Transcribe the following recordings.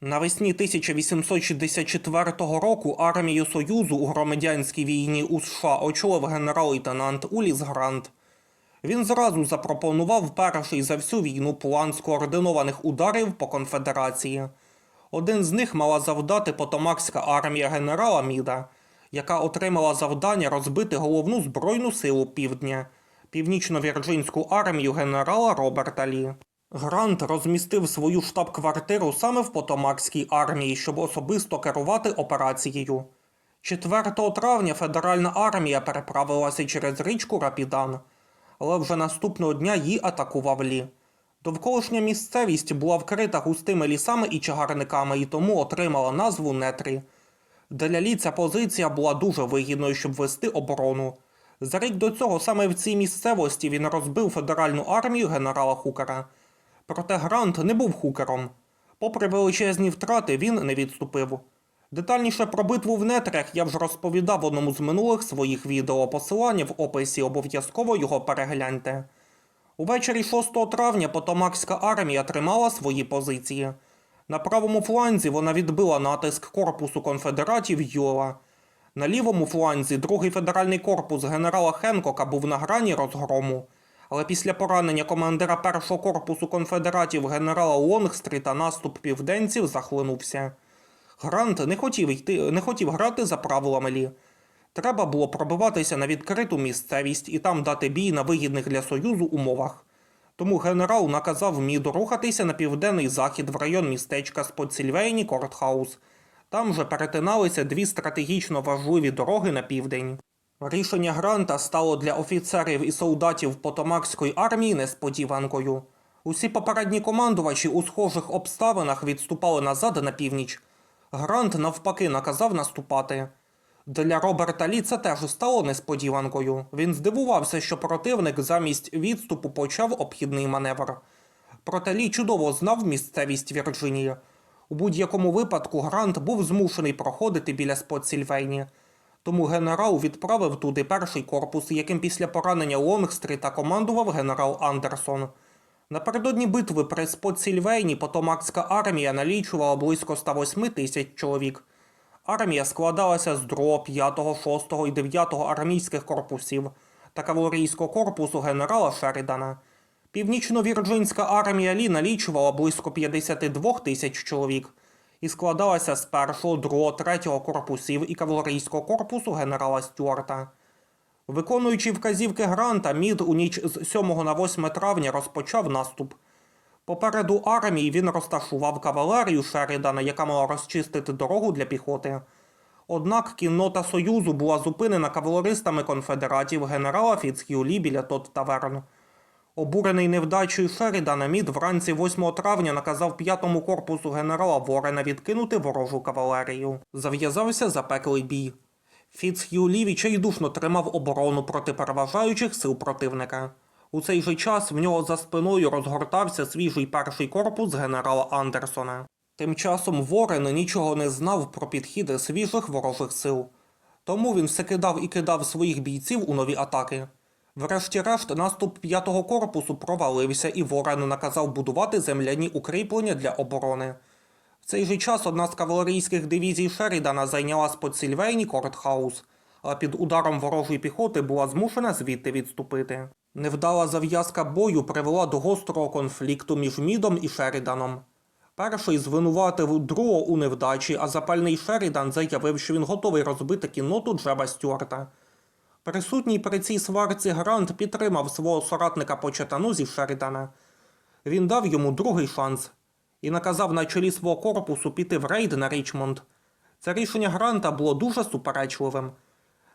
Навесні 1864 року армію Союзу у громадянській війні у США очолив генерал-лейтенант Уліс Грант. Він зразу запропонував перший за всю війну план скоординованих ударів по конфедерації. Один з них мала завдати Потомакська армія генерала Міда, яка отримала завдання розбити головну збройну силу півдня північно-вірджинську армію генерала Роберта Лі. Грант розмістив свою штаб-квартиру саме в Потомакській армії, щоб особисто керувати операцією. 4 травня федеральна армія переправилася через річку Рапідан, але вже наступного дня її атакував Лі. Довколишня місцевість була вкрита густими лісами і чагарниками і тому отримала назву Нетрі. Для Лі ця позиція була дуже вигідною, щоб вести оборону. За рік до цього саме в цій місцевості він розбив федеральну армію генерала Хукера. Проте Грант не був хукером. Попри величезні втрати, він не відступив. Детальніше про битву в нетрях я вже розповідав в одному з минулих своїх відео. Посилання в описі обов'язково його перегляньте. Увечері 6 травня Потомакська армія тримала свої позиції. На правому фланзі вона відбила натиск корпусу конфедератів Юла. На лівому фланзі другий федеральний корпус генерала Хенкока був на грані розгрому. Але після поранення командира першого корпусу конфедератів генерала Лонгстріта наступ південців захлинувся. Грант не хотів йти, не хотів грати за правилами Лі. Треба було пробиватися на відкриту місцевість і там дати бій на вигідних для Союзу умовах. Тому генерал наказав Міду рухатися на південний захід в район містечка Спотсільвейні Кортхаус. Там же перетиналися дві стратегічно важливі дороги на південь. Рішення Гранта стало для офіцерів і солдатів Потомакської армії несподіванкою. Усі попередні командувачі у схожих обставинах відступали назад на північ. Грант навпаки наказав наступати. Для Роберта Лі це теж стало несподіванкою. Він здивувався, що противник замість відступу почав обхідний маневр. Проте Лі чудово знав місцевість Вірджинії. У будь-якому випадку Грант був змушений проходити біля Спотсільвейні. Тому генерал відправив туди перший корпус, яким після поранення Лонгстріта командував генерал Андерсон. Напередодні битви при Спотсільвейні Потомакська армія налічувала близько 108 тисяч чоловік. Армія складалася з 2, 5, 6 і 9 армійських корпусів та кавалерійського корпусу генерала Шерідана. Північно-вірджинська армія Лі налічувала близько 52 тисяч чоловік і складалася з 1, 2, 3 корпусів і кавалерійського корпусу генерала Стюарта. Виконуючи вказівки Гранта, Мід у ніч з 7 на 8 травня розпочав наступ. Попереду армії він розташував кавалерію Шерідана, яка мала розчистити дорогу для піхоти. Однак кіннота Союзу була зупинена кавалеристами конфедератів генерала Фіцхюлі біля Тот Таверн. Обурений невдачею Шерідана, Мід вранці 8 травня наказав п'ятому корпусу генерала Ворена відкинути ворожу кавалерію. Зав'язався запеклий бій. Фіцхюлі відчайдушно тримав оборону проти переважаючих сил противника. У цей же час в нього за спиною розгортався свіжий перший корпус генерала Андерсона. Тим часом Ворен нічого не знав про підхіди свіжих ворожих сил. Тому він все кидав і кидав своїх бійців у нові атаки. Врешті-решт, наступ п'ятого корпусу провалився, і Ворен наказав будувати земляні укріплення для оборони. В цей же час одна з кавалерійських дивізій Шерідана зайняла Спотсільвейні Кортхаус, а під ударом ворожої піхоти була змушена звідти відступити. Невдала зав'язка бою привела до гострого конфлікту між Мідом і Шеріданом. Перший звинуватив другого у невдачі, а запальний Шерідан заявив, що він готовий розбити кінноту Джеба Стюарта. Присутній при цій сварці Грант підтримав свого соратника по чатану зі Шерідана. Він дав йому другий шанс і наказав на чолі свого корпусу піти в рейд на Річмонд. Це рішення Гранта було дуже суперечливим.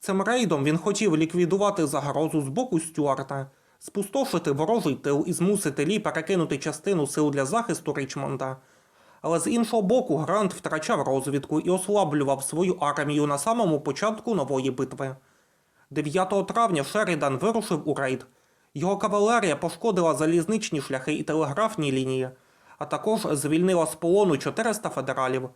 Цим рейдом він хотів ліквідувати загрозу з боку Стюарта, спустошити ворожий тил і змусити Лі перекинути частину сил для захисту Річмонда. Але з іншого боку, Грант втрачав розвідку і ослаблював свою армію на самому початку нової битви. 9 травня Шерідан вирушив у рейд. Його кавалерія пошкодила залізничні шляхи і телеграфні лінії, а також звільнила з полону 400 федералів.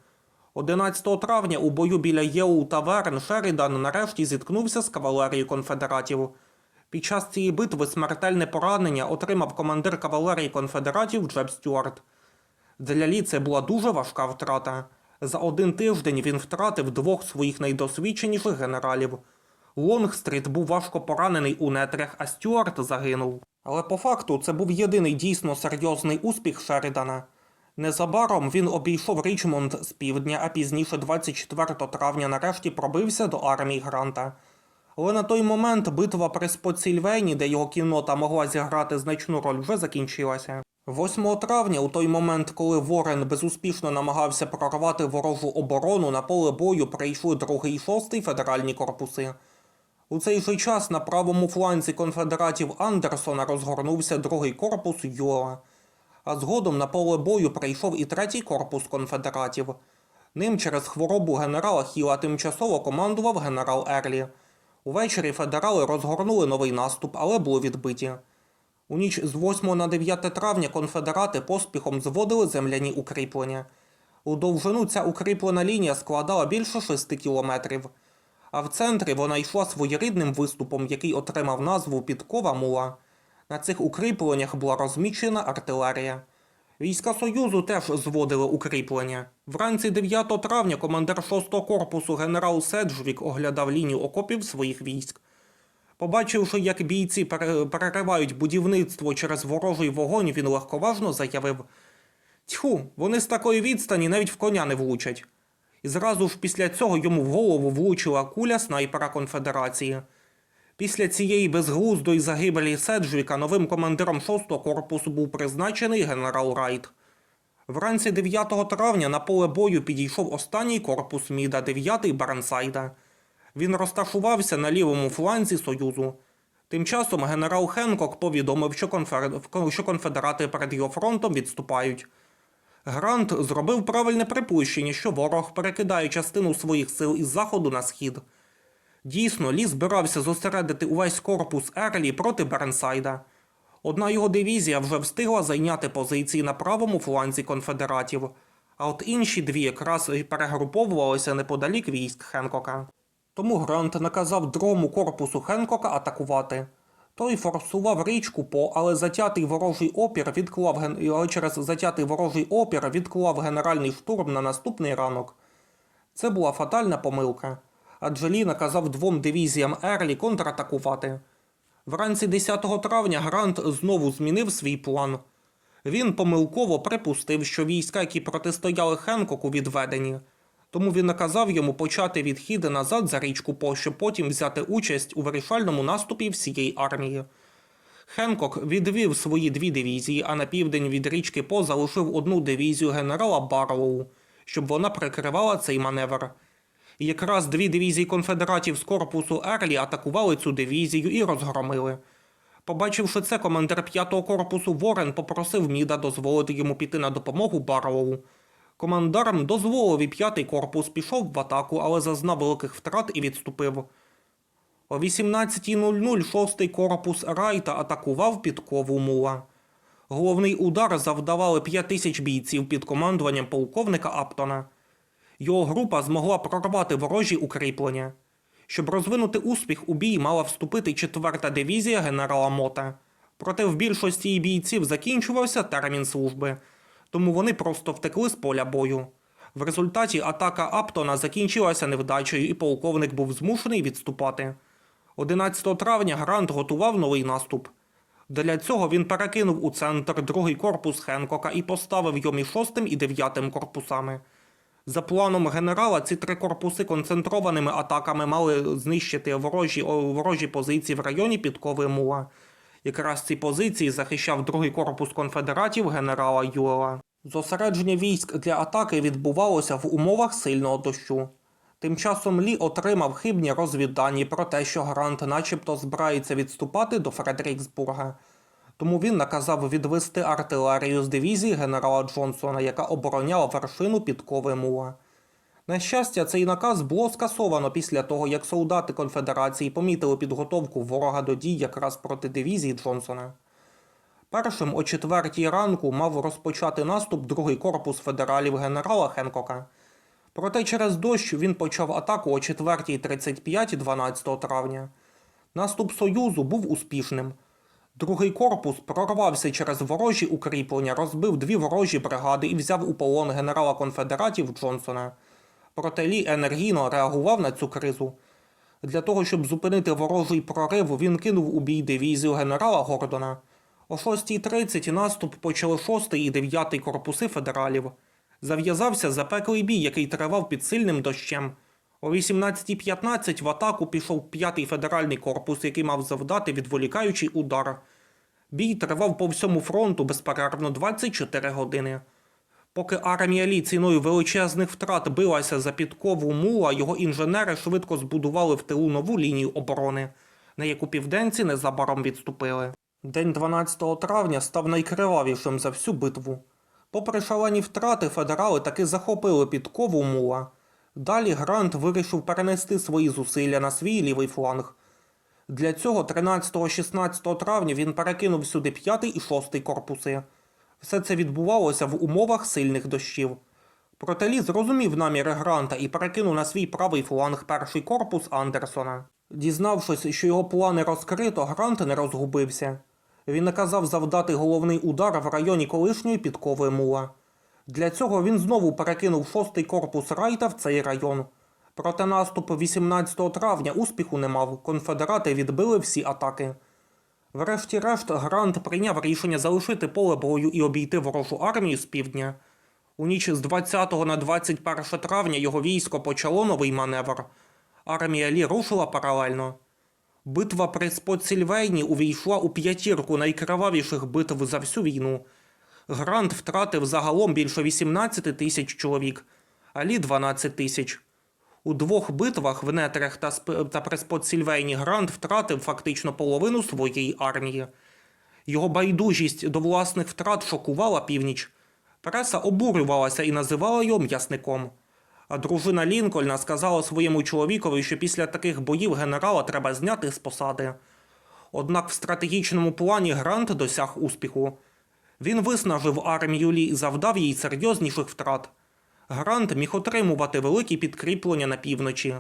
11 травня у бою біля Єу Таверн Шерідан нарешті зіткнувся з кавалерією конфедератів. Під час цієї битви смертельне поранення отримав командир кавалерії конфедератів Джеб Стюарт. Для Лі це була дуже важка втрата. За один тиждень він втратив двох своїх найдосвідченіших генералів. Лонгстріт був важко поранений у нетрях, а Стюарт загинув. Але по факту це був єдиний дійсно серйозний успіх Шерідана. Незабаром він обійшов Річмонд з півдня, а пізніше 24 травня нарешті пробився до армії Гранта. Але на той момент битва при Споцільвейні, де його кіннота могла зіграти значну роль, вже закінчилася. 8 травня, у той момент, коли Ворен безуспішно намагався прорвати ворожу оборону, на поле бою прийшли 2 і 6 федеральні корпуси. У цей же час на правому фланзі конфедератів Андерсона розгорнувся другий корпус Юела, а згодом на поле бою прийшов і третій корпус конфедератів. Ним через хворобу генерала Хіла тимчасово командував генерал Ерлі. Увечері федерали розгорнули новий наступ, але були відбиті. У ніч з 8 на 9 травня конфедерати поспіхом зводили земляні укріплення. У довжину ця укріплена лінія складала більше 6 кілометрів, а в центрі вона йшла своєрідним виступом, який отримав назву Підкова Мула. На цих укріпленнях була розміщена артилерія. Війська Союзу теж зводили укріплення. Вранці 9 травня командир 6-го корпусу генерал Седжвік оглядав лінію окопів своїх військ. Побачивши, як бійці переривають будівництво через ворожий вогонь, він легковажно заявив: Тьху, вони з такої відстані навіть в коня не влучать. І зразу ж після цього йому в голову влучила куля снайпера конфедерації. Після цієї безглуздої загибелі Седжвіка новим командиром 6-го корпусу був призначений генерал Райт. Вранці 9 травня на поле бою підійшов останній корпус Міда, 9-й Барнсайда. Він розташувався на лівому фланзі Союзу. Тим часом генерал Хенкок повідомив, що конфедерати перед його фронтом відступають. Грант зробив правильне припущення, що ворог перекидає частину своїх сил із заходу на схід. Дійсно, Лі збирався зосередити увесь корпус Ерлі проти Бернсайда. Одна його дивізія вже встигла зайняти позиції на правому фланзі конфедератів, а от інші дві якраз перегруповувалися неподалік військ Хенкока. Тому Грант наказав другому корпусу Хенкока атакувати. Той форсував річку По, але затятий ворожий опір відклав але через затятий ворожий опір відклав генеральний штурм на наступний ранок. Це була фатальна помилка, адже Лі наказав двом дивізіям Ерлі контратакувати. Вранці 10 травня Грант знову змінив свій план. Він помилково припустив, що війська, які протистояли Хенкоку, відведені. Тому він наказав йому почати відхід назад за річку По, щоб потім взяти участь у вирішальному наступі всієї армії. Хенкок відвів свої дві дивізії, а на південь від річки По залишив одну дивізію генерала Барлоу, щоб вона прикривала цей маневр. Якраз дві дивізії конфедератів з корпусу Ерлі атакували цю дивізію і розгромили. Побачивши це, командир 5-го корпусу Ворен попросив Міда дозволити йому піти на допомогу Барлоу. Командарм дозволив і п'ятий корпус пішов в атаку, але зазнав великих втрат і відступив. О 18.00 шостий корпус Райта атакував підкову Мула. Головний удар завдавали 5 тисяч бійців під командуванням полковника Аптона. Його група змогла прорвати ворожі укріплення. Щоб розвинути успіх, у бій мала вступити 4-та дивізія генерала Мота. Проте в більшості бійців закінчувався термін служби, тому вони просто втекли з поля бою. В результаті атака Аптона закінчилася невдачею, і полковник був змушений відступати. 11 травня Грант готував новий наступ. Для цього він перекинув у центр другий корпус Хенкока і поставив йому 6 і 9 корпусами. За планом генерала, ці три корпуси концентрованими атаками мали знищити ворожі, ворожі позиції в районі підкови Мула. Якраз ці позиції захищав другий корпус конфедератів генерала Юела. Зосередження військ для атаки відбувалося в умовах сильного дощу. Тим часом Лі отримав хибні розвіддані про те, що Грант начебто збирається відступати до Фредеріксбурга. Тому він наказав відвести артилерію з дивізії генерала Джонсона, яка обороняла вершину підкови Мула. На щастя, цей наказ було скасовано після того, як солдати конфедерації помітили підготовку ворога до дій якраз проти дивізії Джонсона. Першим о четвертій ранку мав розпочати наступ другий корпус федералів генерала Хенкока. Проте через дощ він почав атаку о 4.35 12 травня. Наступ Союзу був успішним. Другий корпус прорвався через ворожі укріплення, розбив дві ворожі бригади і взяв у полон генерала конфедератів Джонсона. Проте Лі енергійно реагував на цю кризу. Для того, щоб зупинити ворожий прорив, він кинув у бій дивізію генерала Гордона. О 6.30 наступ почали 6 і 9 корпуси федералів. Зав'язався запеклий бій, який тривав під сильним дощем. О 18.15 в атаку пішов 5-й федеральний корпус, який мав завдати відволікаючий удар. Бій тривав по всьому фронту безперервно 24 години. Поки армія Лі ціною величезних втрат билася за підкову мула, його інженери швидко збудували в тилу нову лінію оборони, на яку південці незабаром відступили. День 12 травня став найкривавішим за всю битву. Попри шалені втрати, федерали таки захопили підкову мула. Далі Грант вирішив перенести свої зусилля на свій лівий фланг. Для цього 13-16 травня він перекинув сюди 5 і 6 корпуси. Все це відбувалося в умовах сильних дощів. Проте Лі зрозумів наміри Гранта і перекинув на свій правий фланг перший корпус Андерсона. Дізнавшись, що його плани розкрито, Грант не розгубився. Він наказав завдати головний удар в районі колишньої підкови мула. Для цього він знову перекинув шостий корпус Райта в цей район. Проте наступ 18 травня успіху не мав, конфедерати відбили всі атаки. Врешті-решт, Грант прийняв рішення залишити поле бою і обійти ворожу армію з півдня. У ніч з 20 на 21 травня його військо почало новий маневр. Армія Лі рушила паралельно. Битва при Споцільвейні увійшла у п'ятірку найкривавіших битв за всю війну. Грант втратив загалом більше 18 тисяч чоловік, а Лі 12 тисяч. У двох битвах в Нетрях та, та при Споцільвейні Грант втратив фактично половину своєї армії. Його байдужість до власних втрат шокувала північ. Преса обурювалася і називала його м'ясником. А дружина Лінкольна сказала своєму чоловікові, що після таких боїв генерала треба зняти з посади. Однак в стратегічному плані Грант досяг успіху. Він виснажив армію Лі і завдав їй серйозніших втрат. Грант міг отримувати великі підкріплення на півночі,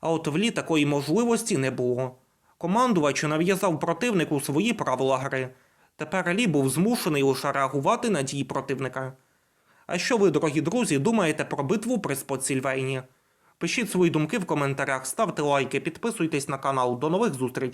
а от в Лі такої можливості не було. Командувач нав'язав противнику свої правила гри. Тепер Лі був змушений лише реагувати на дії противника. А що ви, дорогі друзі, думаєте про битву при Споцільвейні? Пишіть свої думки в коментарях, ставте лайки, підписуйтесь на канал. До нових зустрічей!